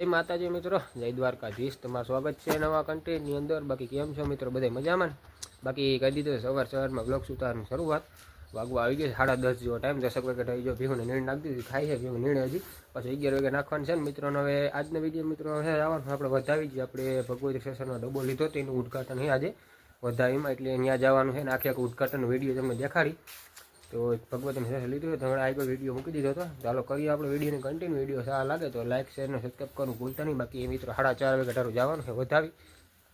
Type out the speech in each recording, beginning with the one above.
એ માતાજી મિત્રો. જય દ્વારકાધીશ. તમારું સ્વાગત છે નવા કન્ટેન્ટની અંદર. બાકી કેમ છો મિત્રો? બધા મજામાં? બાકી કહી દીધું સવાર સવારમાં બ્લોગ સુતારની શરૂઆત. વાગવા આવી ગયો સાડા દસ જેવો ટાઈમ દસક વાગે થઈ ગયો ભીહુને નીણ નાખી દીધી. ખાઈ છે ભીહું નીણ હજી. પછી અગિયાર વાગે નાખવાનું છે ને મિત્રોને હવે આજનો વીડિયો મિત્રો છે આવવાનું. આપણે વધાવી જ આપણે ભગવતી સ્ટેશનનો ડબ્બો લીધો તેનું ઉદઘાટન છે આજે. વધાવીમાં એટલે ત્યાં જવાનું છે ને આખે આખું ઉદઘાટન વીડિયો તમને દેખાડી. તો ભગવતીને સાથે લીધું તો હમણાં આગળ વીડિયો મૂકી દીધો હતો. ચાલો કરીએ આપણે વિડીયોને કન્ટિન્યુ વીડિયો સારા લાગે તો લાઈક શેર અને સબસ્ક્રાઈબ કરવાનું ભૂલતા નહીં. બાકી એ મિત્રો સાડા ચાર વાગે તારું જવાનું છે વધાવી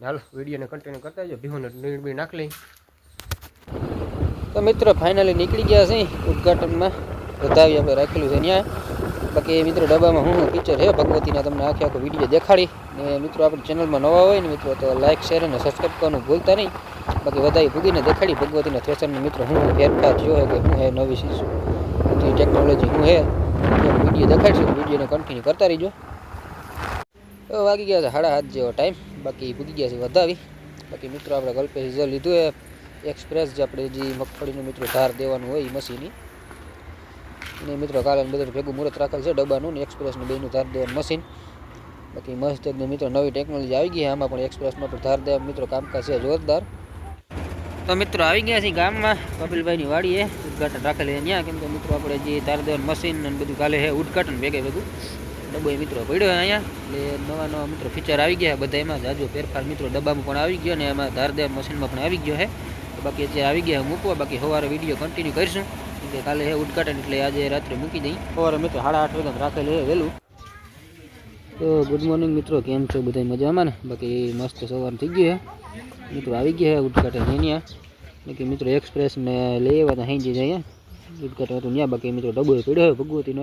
ચાલો વિડીયોને કન્ટિન્યુ કરતા જો ભીહોને નીણ નાખી લઈ. તો મિત્રો ફાઇનલી નીકળી ગયા છે ઉદઘાટનમાં. વધાવી આપણે રાખેલું છે ત્યાં બાકી મિત્રો ડબ્બામાં હું હું પિક્ચર છે. ભગવતીના તમને આખે આખો વીડિયો દેખાડી. ને મિત્રો આપણી ચેનલમાં નવા હોય ને મિત્રો તો લાઇક શેર અને સબસ્ક્રાઈબ કરવાનું ભૂલતા નહીં. બાકી વધારે ભૂગીને દેખાડી ભગવતીના ફેશનને મિત્રો, હું ફેરફાર થયો છે કે હું હે નવી શીશું? બધી ટેકનોલોજી હું હે? વીડિયો દેખાડશું વિડીયોને કન્ટિન્યુ કરતા રહીજો. તો વાગી ગયા છે સાડા હાથ જેવો ટાઈમ બાકી ભૂગી ગયા છે વધાવી. બાકી મિત્રો, આપણે ગલ્પે સીઝર લીધું એ એક્સપ્રેસ જે આપણે જે મગફળીનું મિત્રો ધાર દેવાનું હોય એ મશીની ને મિત્રો, કાલે બધું ભેગું મુહૂર્ત રાખેલ છે ડબ્બાનું ને એક્સપ્રેસનું બેનું ધાર દેવાનું મશીન બાકી મસ્ત મિત્રો, નવી ટેકનોલોજી આવી ગઈ આમાં પણ એક્સપ્રેસમાં પણ ધાર દેવા મિત્રો, કામકાજ છે જોરદાર. તો મિત્રો આવી ગયા છે ગામમાં. કપિલભાઈની વાડીએ. ઉદઘાટન રાખેલ છે ત્યાં. કેમ કે મિત્રો આપણે જે તારદેવન દેવાનું મશીન અને બધું કાલે છે, ઉદઘાટન ભેગે બધું. ડબ્બો એ મિત્રો પડ્યો અહીંયા. એટલે નવા નવા મિત્રો ફીચર આવી ગયા બધા એમાં જાજો ફેરફાર મિત્રો ડબ્બામાં પણ આવી ગયો ને એમાં ધાર દેવા મશીનમાં પણ આવી ગયો છે. બાકી જે આવી ગયા મૂકવા. બાકી સવારે વીડિયો કન્ટિન્યુ કરીશું. કે કાલે હે ઉદઘાટન, એટલે આજે રાત્રે મૂકી દઈ. સવારે મિત્રો સાડા આઠ વાગે રાખેલું છે વહેલું. તો ગુડ મોર્નિંગ મિત્રો, કેમ છો? બધા મજામાં ને? બાકી મસ્ત સવાર થઈ ગયું છે મિત્રો આવી ગયા ઉદઘાટન અહીંયા બાકી મિત્રો એક્સપ્રેસ મેં લઈ આવ્યા હતા હાંજી અહીંયા. ઉદઘાટન હતું ત્યાં બાકી મિત્રો ડબ્બો પડ્યો ભગવતીનો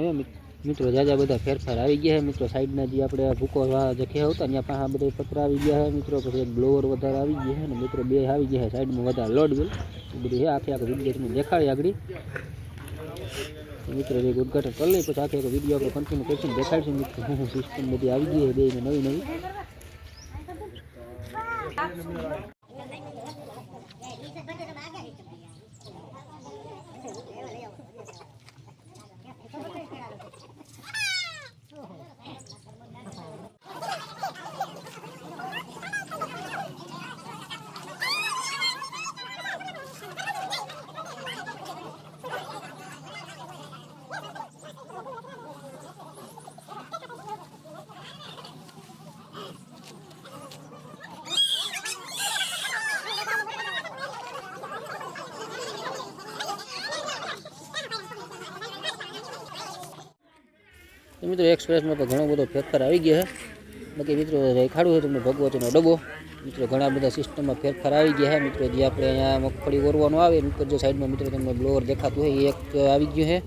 મિત્રો જાજા બધા ફેરફાર આવી ગયા છે મિત્રો સાઈડના જે આપણે ભૂકો જખ્યા હતા ત્યાં પાસે બધા પતરા આવી ગયા છે મિત્રો. પછી બ્લોવર વધારે આવી ગયા છે ને મિત્રો, બે આવી ગયા છે સાઈડમાં વધારે લોડ બધું છે આખી આખી વીડિયો દેખાડી આગળ. મિત્રો એક ઉદઘાટન કરી લઈ પછી આખે વીડિયો આપણે કન્ટિન્યુ કરીશું દેખાડશું મિત્રો. સિસ્ટમ બધી આવી ગઈ છે, બે નવી નવી. તો મિત્રો એક્સપ્રેસમાં તો ઘણો બધો ફેરફાર આવી ગયો છે. બાકી મિત્રો દેખાડું છે, તમને ભગવતીનો ડબ્બો મિત્રો ઘણા બધા સિસ્ટમમાં ફેરફાર આવી ગયા છે. મિત્રો જે આપણે અહીંયા મગફળી ઓરવાનું આવે, એની ઉપર જે સાઈડમાં મિત્રો તમને બ્લોવર દેખાતું હોય, એ એક આવી ગયું છે.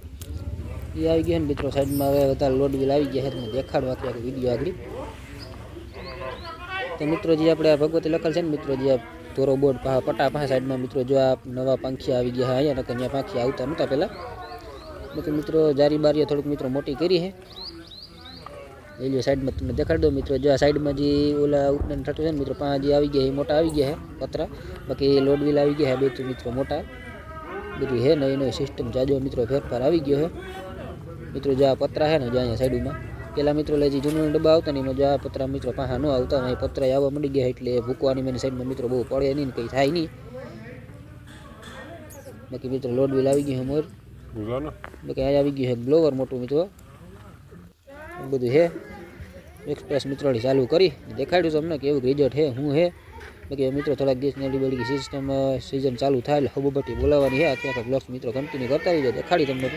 એ આવી ગયું છે ને મિત્રો સાઈડમાં હવે વધારે લોડ બિલ આવી ગયા છે. તમને દેખાડું આખી આખી વીડિયો આગળ. તો મિત્રો જે આપણે આ ભગવતી લખેલ છે ને, મિત્રો જે આ ધોરો બોર્ડ પા પટા પાસે સાઈડમાં મિત્રો જો આ નવા પાંખિયા આવી ગયા છે, અહીંયા નકર ત્યાં પાંખિયા આવતા નહોતા પહેલાં. બાકી મિત્રો જારી બારીએ થોડુંક મિત્રો મોટી કરી છે. રેલવે સાઈડમાં તમને દેખાડી દો મિત્રો. જો આ સાઈડમાં જે ઓલા ઉપનયન થતું છે ને મિત્રો પાંચ જે આવી ગયા એ મોટા આવી ગયા છે પતરા. બાકી લોડ વ્હીલ આવી ગયા બે ત્રણ મિત્રો મોટા. બધું છે નવી નવી સિસ્ટમ જાજો મિત્રો ફેરફાર આવી ગયો છે. મિત્રો જો આ પતરા છે ને જો અહીંયા સાઈડમાં. પેલા મિત્રો લઈ જે જૂનું ડબ્બા આવતા ને એમાં જો આ પતરા મિત્રો પાછા ન આવતા ને પતરા આવવા મળી ગયા એટલે ભૂકવાની મને સાઈડમાં મિત્રો બહુ પડે નહીં ને કંઈ થાય નહીં. બાકી મિત્રો લોડ વ્હીલ આવી ગયું છે મોર. બાકી આ આવી ગયું છે બ્લોવર મોટું મિત્રો. બધું છે. એક્સપ્રેસ મિત્રો ચાલુ કરી. દેખાડ્યું તમને કેવું રિઝલ્ટ છે શું છે. બાકી મિત્રો થોડાક દિવસની અડી બડી સિસ્ટમ સિઝન ચાલુ થાય એટલે હબુબટી બોલાવવાની છે. આખી આખા બ્લોક્સ મિત્રો કન્ટિન્યુ કરતા રહીજો. દેખાડી તમને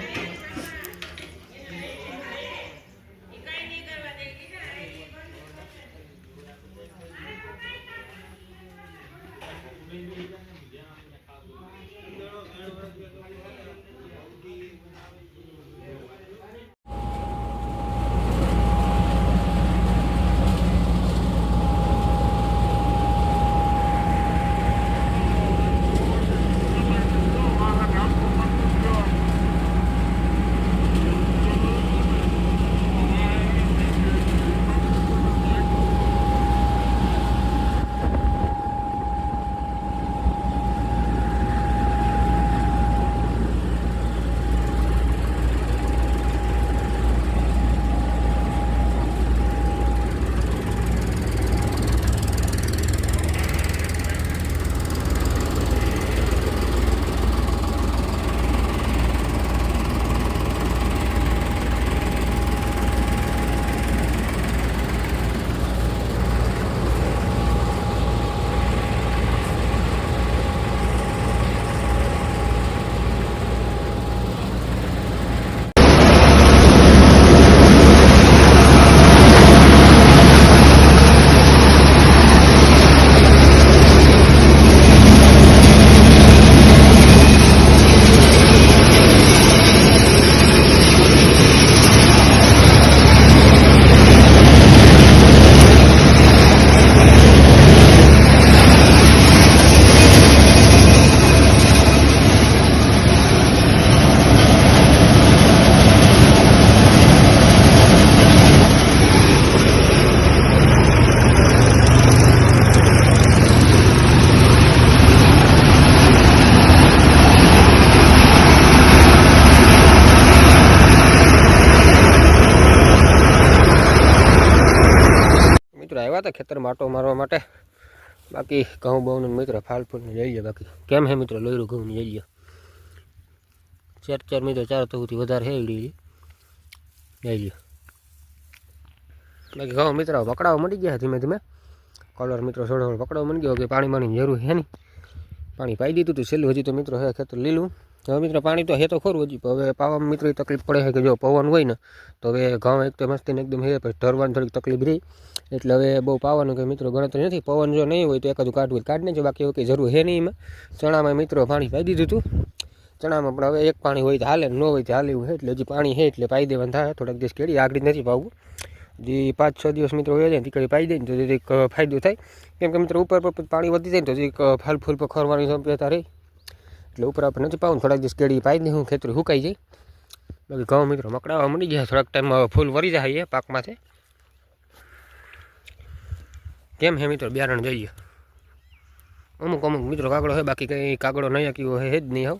આવ્યા હતા ખેતરમાં આટો મારવા માટે. બાકી ઘઉં બહુ મિત્ર ફાલ ફૂલને જઈ લે બાકી કેમ હે મિત્રો, લોયરું ઘઉંની જઈ લે ચાર ચાર મિત્રો ચાર તોથી વધારે હે જઈ લે બાકી ઘઉં મિત્રો પકડાવા મળી ગયા ધીમે ધીમે. કલર મિત્રો થોડો થોડો મળી ગયો. કે પાણી માની જરૂર હે નહીં. પાણી પાઈ દીધું હતું છેલ્લું હજી તો મિત્રો હે ખેતર લીલું. હવે મિત્રો, પાણી તો હે તો ખરું હજી હવે પાવામાં મિત્રો તકલીફ પડે છે કે જો પવન હોય ને, તો હવે ઘઉં એક તો મસ્તીને એકદમ હે, પછી ઢરવાની થોડીક તકલીફ રહી. એટલે હવે બહુ પાવાનું કે મિત્રો ગણતરી નથી. પવન જો નહીં હોય તો એકાદું કાઢવું કાઢ જો બાકી એવું કંઈ જરૂર હે નહીં એમાં. ચણામાં મિત્રો પાણી પાઈ દીધું હતું. ચણામાં પણ હવે એક પાણી હોય તો હાલે ન હોય તો હાલે એવું છે. એટલે હજી પાણી છે એટલે પાઈ દેવાનું થાય. થોડાક દિવસ કેળી આગળ નથી પાવું જે પાંચ છ દિવસ મિત્રો હોય જાય તીકડી પાઈ દે તો એક ફાયદો થાય. કેમ કે મિત્રો ઉપર પર પાણી વધી જાય ને તો એક ફાલ ફૂલ પર ખરવાની શક્યતા રહી. એટલે ઉપર આપણે નથી પાવું થોડાક દિવસ કેળી પાઈ દે હું ખેતરી સુકાઈ જાય. બાકી ઘઉં મિત્રો મકડાવા મળી જાય થોડાક ટાઈમમાં ફૂલ વરી જાય પાકમાંથી. કેમ હે મિત્રો બિયારણ જોઈએ? અમુક અમુક મિત્રો કાગડો હોય બાકી કંઈ કાગડો નહીં કયો હે જ નહીં આવ